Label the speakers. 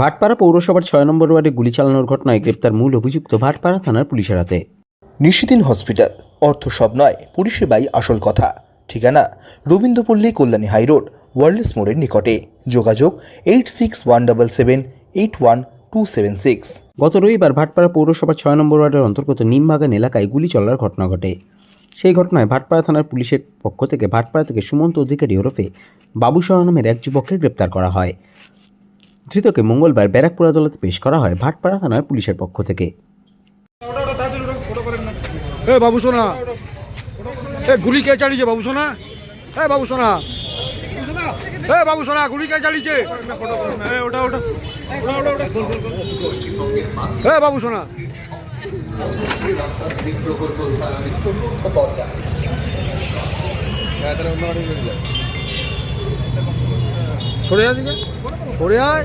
Speaker 1: ভাটপাড়া পৌরসভার ছয় নম্বর ওয়ার্ডে গুলি চালানোর ঘটনায় গ্রেপ্তার মূল অভিযুক্ত ভাটপাড়া থানার পুলিশের হাতে।
Speaker 2: নিশিদিন হসপিটাল। অর্থ সব নয় পরিষেবাই আসল কথা। ঠিকানা রবীন্দ্রপল্লী কল্যাণী হাইরোড ওয়ার্ল্ডস মোড়ের নিকটে। যোগাযোগ eight six one double seven eight one two seven six
Speaker 1: গত রবিবার ভাটপাড়া পৌরসভার ছয় নম্বর ওয়ার্ডের অন্তর্গত নিমবাগান এলাকায় গুলি চলার ঘটনা ঘটে। সেই ঘটনায় ভাটপাড়া থানার পুলিশের পক্ষ থেকে ভাটপাড়া থেকে সুমন্ত অধিকারী ওরফে বাবু শাহ নামের এক যুবককে গ্রেপ্তার করা হয়। ধৃতকে মঙ্গলবার ব্যারাকপুর আদালতে পেশ করা হয় ভাটপাড়া থানার পুলিশের পক্ষ থেকে।
Speaker 3: এ বাবু সোনা। এ গুলি কে চালিয়েছে বাবু সোনা? এ বাবু সোনা। এ বাবু সোনা গুলি কে চালিয়েছে? ওটা ওটা এ বাবু সোনা। সরে আয় দিকে। সরে আয়।